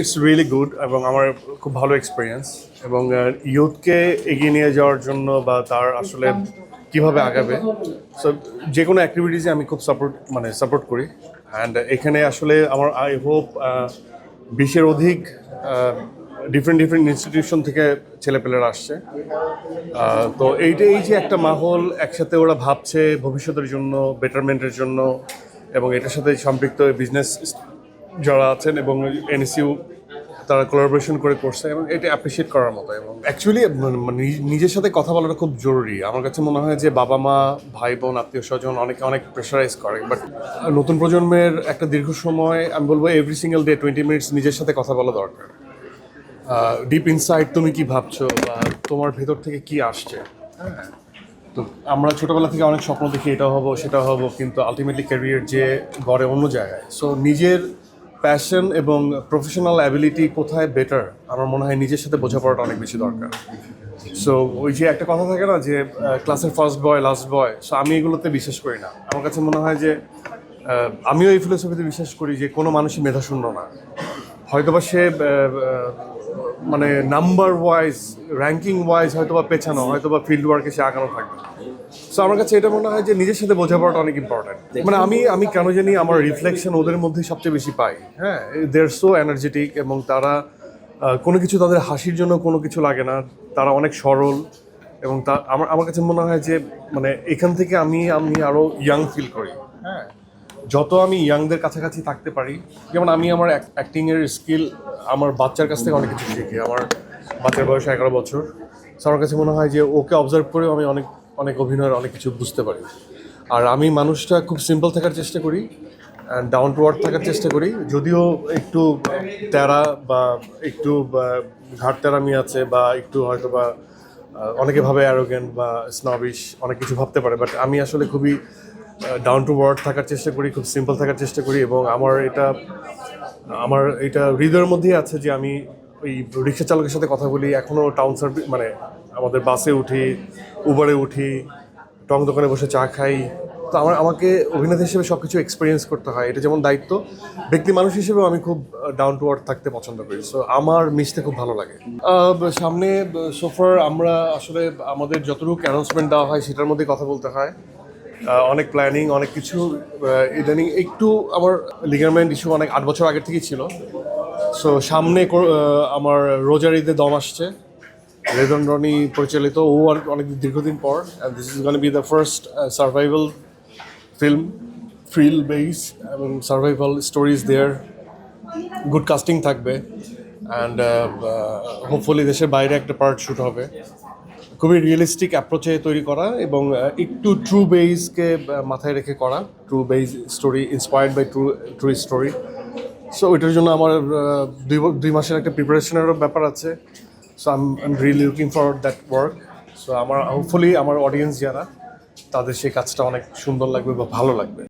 It's really good এবং আমার খুব ভালো এক্সপিরিয়েন্স এবং ইউথকে এগিয়ে নিয়ে যাওয়ার জন্য বা তার আসলে কীভাবে আগাবে সো যে কোনো অ্যাক্টিভিটিসে আমি খুব সাপোর্ট মানে সাপোর্ট করি। অ্যান্ড এখানে আসলে আমার আই হোপ বিশের অধিক ডিফারেন্ট ডিফারেন্ট ইনস্টিটিউশন থেকে ছেলেপেলেরা আসছে। তো এইটা, এই যে একটা মাহল একসাথে ওরা ভাবছে ভবিষ্যতের জন্য বেটারমেন্টের জন্য এবং এটার সাথে সম্পৃক্ত বিজনেস যারা আছেন এবং এনএসইউ, তারা কোলাবোরেশন করে করছে এবং এটা অ্যাপ্রিসিয়েট করার মতো এবং অ্যাকচুয়ালি নিজের সাথে কথা বলাটা খুব জরুরি। আমার কাছে মনে হয় যে বাবা মা, ভাই বোন, আত্মীয় স্বজন অনেকে, অনেক প্রেশারাইজ করে। বাট নতুন প্রজন্মের একটা দীর্ঘ সময়, আমি বলব every single day twenty minutes নিজের সাথে কথা বলা দরকার। ডিপ ইনসাইড তুমি কি ভাবছ বা তোমার ভেতর থেকে কি আসছে। তো আমরা ছোটবেলা থেকে অনেক স্বপ্ন দেখি, এটা হব, সেটা হব, কিন্তু আলটিমেটলি ক্যারিয়ার যে গড়ে অন্য জায়গায়। সো নিজের প্যাশন এবং প্রফেশনাল অ্যাবিলিটি কোথায় বেটার আমার মনে হয় নিজের সাথে বোঝাপড়াটা অনেক বেশি দরকার। সো ওই যে একটা কথা থাকে না যে ক্লাসের first boy last boy so আমি এগুলোতে বিশ্বাস করি না। আমার কাছে মনে হয় যে আমিও এই ফিলোসফিতে বিশ্বাস করি যে, কোনো মানুষই মেধাশূন্য না। হয়তোবা সে মানে নাম্বার ওয়াইজ র্যাঙ্কিং ওয়াইজ হয়তো বা পেছানো হয়তো বা ফিল্ড ওয়ার্কে সে আগানো থাকবে। সো আমার কাছে এটা মনে হয় যে নিজের সাথে বোঝাপড়াটা অনেক ইম্পর্টেন্ট মানে আমি আমি কেন জানি আমার রিফ্লেকশন ওদের মধ্যে সবচেয়ে বেশি পাই। হ্যাঁ দে সো এনার্জেটিক এবং তারা কোনো কিছু তাদের হাসির জন্য কোনো কিছু লাগে না। তারা অনেক সরল এবং তা আমার আমার কাছে মনে হয় যে মানে এখান থেকে আমি আমি আরও ইয়াং ফিল করি। হ্যাঁ। যত আমি ইয়াংদের কাছাকাছি থাকতে পারি যেমন আমি আমার অ্যাক্টিংয়ের স্কিল আমার বাচ্চার কাছ থেকে অনেক কিছু শিখি। আমার বাচ্চার বয়স এগারো বছর। আমার কাছে মনে হয় যে ওকে অবজার্ভ করেও আমি অনেক অনেক অভিনয়ের অনেক কিছু বুঝতে পারি। আর আমি মানুষটা খুব সিম্পল থাকার চেষ্টা করি ডাউন টু আর্থ থাকার চেষ্টা করি। যদিও একটু তেরা বা একটু ঘাট তেরামি আছে বা একটু হয়তো বা অনেকে ভাবে অ্যারোগেন্ট বা স্নবিশ অনেক কিছু ভাবতে পারে। বাট আমি আসলে খুবই ডাউন টু ওয়ার্ড থাকার চেষ্টা করি, খুব সিম্পল থাকার চেষ্টা করি এবং আমার এটা আমার এটা হৃদয়ের মধ্যেই আছে যে আমি ওই রিক্সা চালকের সাথে কথা বলি এখনও টাউন সার্ভিস মানে আমাদের বাসে উঠি উবারে উঠি, টং দোকানে বসে চা খাই। তো আমার, আমাকে অভিনেতা হিসেবে সব কিছু এক্সপিরিয়েন্স করতে হয়। এটা যেমন দায়িত্ব, ব্যক্তি মানুষ হিসেবেও আমি খুব ডাউন টু আর্থ থাকতে পছন্দ করি। সো আমার মিশতে খুব ভালো লাগে। সামনে সোফার আমরা আসলে আমাদের যতটুকু অ্যানাউন্সমেন্ট দেওয়া হয়, সেটার মধ্যে কথা বলতে হয়। অনেক প্ল্যানিং অনেক কিছু ইদানিং একটু আমার লিগারমেন্ট ইস্যু অনেক আট বছর আগের থেকেই ছিল। সো সামনে আমার রোজার ঈদে দম আসছে। রেদন রনি পরিচালিত, ও আর অনেক দীর্ঘদিন পর this is gonna be the first survival film thrill base এবং survival stories there good casting থাকবে অ্যান্ড হোপফুলি দেশের বাইরে একটা পার্ট শ্যুট হবে। খুবই রিয়েলিস্টিক অ্যাপ্রোচে তৈরি করা এবং একটু ট্রু বেইজকে মাথায় রেখে করা। True base story inspired by true true story so ওইটার জন্য আমার দুই দুই মাসের একটা প্রিপারেশনেরও ব্যাপার আছে। So I am really looking for that work so আমার হোপফুলি আমার অডিয়েন্স যারা, তাদের সেই কাজটা অনেক সুন্দর লাগবে বা ভালো লাগবে।